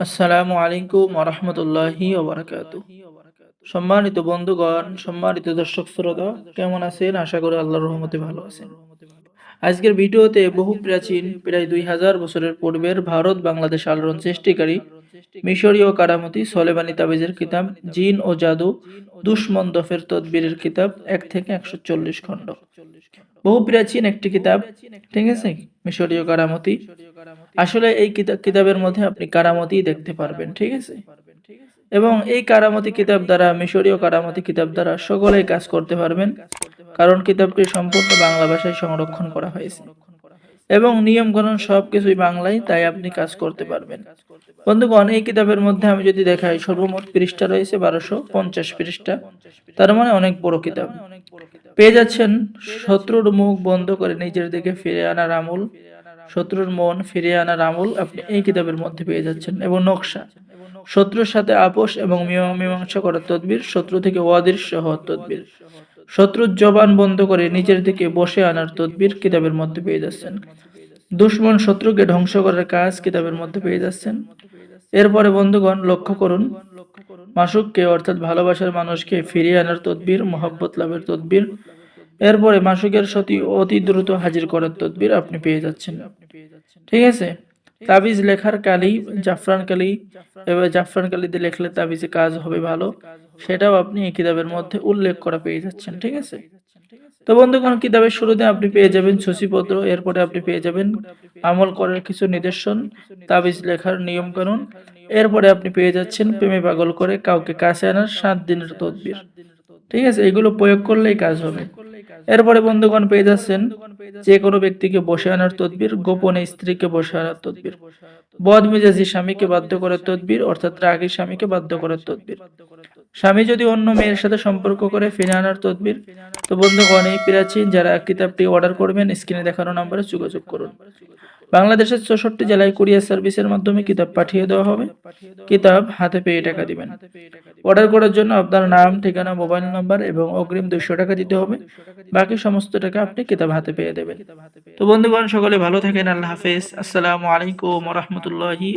আসসালামু আলাইকুম ওরহমতুল্লাহি ওবরাকাত সম্মানিত বন্ধুগণ, সম্মানিত দর্শক শ্রোতা, কেমন আছেন? আশা করি আল্লাহর রহমতে ভালো আছেন। আজকের ভিডিওতে বহু প্রাচীন, প্রায় দুই হাজার বছরের পূর্বের ভারত বাংলাদেশ আলোড়ন সৃষ্টিকারী মিশরীয় কারামতি সলেমানি তাবিজের কিতাব, জিন ও জাদু, দুশ্মন দফের তদবিরের কিতাব, এক থেকে একশো চল্লিশ খণ্ড। বহু প্রাচীন একটি কিতাব, ঠিক আছে? মিশরীয় কারামতি। আসলে এই কিতাব কিতাবের মধ্যে আপনি কারামতি দেখতে পারবেন, ঠিক আছে? এবং এই কারামতি কিতাব দ্বারা, মিশরীয় কারামতি কিতাব দ্বারা সকলেই কাজ করতে পারবেন, কারণ কিতাবটি সম্পূর্ণ বাংলা ভাষায় সংরক্ষণ করা হয়েছে। এবং নিয়ম কানুন সবকিছুই বাংলায়, তাই আপনি কাজ করতে পারবেন। বন্ধুগণ, এই কিতাবের মধ্যে আমি যদি দেখাই, সর্বমোট পৃষ্ঠা রয়েছে বারোশো পঞ্চাশ পৃষ্ঠা। তার মানে অনেক বড় কিতাব। পেয়ে যাচ্ছেন শত্রুর মুখ বন্ধ করে নিজের দিকে ফিরে আনার আমল। শত্রুর মন ফিরে আনার আমল আপনি এই কিতাবের মধ্যে পেয়ে যাচ্ছেন। এবং নকশা। শত্রুর সাথে আপোষ এবং মীমাংসা করার তদবির শত্রু থেকে অদৃশ্য হওয়ার তদবির। শত্রুর জবান বন্ধ করে নিজের দিকে বসে আনার তদবির কিতাবের মধ্যে পেয়ে যাচ্ছেন। দুশ্মন শত্রুকে ধ্বংস করার কাজ কিতাবের মধ্যে পেয়ে যাচ্ছেন। এরপরে বন্ধুগণ, লক্ষ্য করুন, মাসুককে অর্থাৎ ভালোবাসার মানুষকে ফিরিয়ে আনার তদবির, মহব্বত লাভের তদবির, এরপরে মাসুকের সতী অতি দ্রুত হাজির করার তদবির আপনি পেয়ে যাচ্ছেন। ঠিক আছে? তাবিজ লেখার কালি জাফরান কালি, এবার জাফরান কালিতে লেখলে তাবিজে কাজ হবে ভালো। সেটাও আপনি এই কিতাবের মধ্যে উল্লেখ করা পেয়ে যাচ্ছেন, ঠিক আছে? তো বন্ধুগণ, কিতাবের শুরুতে আপনি পেয়ে যাবেন সূচিপত্র, এরপরে আপনি পেয়ে যাবেন আমল করার কিছু নিদর্শন, তাবিজ লেখার নিয়ম কানুন এরপরে আপনি পেয়ে যাচ্ছেন প্রেমে পাগল করে কাউকে কাছে আনার সাত দিনের তদবির, ঠিক আছে? এগুলো প্রয়োগ করলেই কাজ হবে। এরপরে বন্ধুগণ পেয়ে যাচ্ছেন যে কোনো ব্যক্তিকে বসে আনার তদবির, গোপনে স্ত্রীকে বসে আনার তদবির। বদমেজাজি স্বামীকে বাধ্য করার তদবির, অর্থাৎ রাগী স্বামীকে বাধ্য করার তদবির। স্বামী যদি অন্য মেয়ের সাথে সম্পর্ক করে, ফিরে আনার তদবির। তো বন্ধুগণ, এই প্রাচীন যারা কিতাবটি অর্ডার করবেন, স্ক্রিনে দেখানো নম্বরে যোগাযোগ করুন। বাংলাদেশের চৌষট্টি জেলায় কুরিয়ার সার্ভিসের মাধ্যমে কিতাব পাঠিয়ে দেওয়া হবে। কিতাব হাতে পেয়ে টাকা দিবেন। অর্ডার করার জন্য আপনার নাম, ঠিকানা, মোবাইল নাম্বার এবং অগ্রিম দুইশো টাকা দিতে হবে। বাকি সমস্ত টাকা আপনি কিতাব হাতে পেয়ে দেবেন। তো বন্ধুগণ, সকলে ভালো থাকেন। আল্লাহ হাফেজ। আসসালামু আলাইকুম রহমতুল্লাহি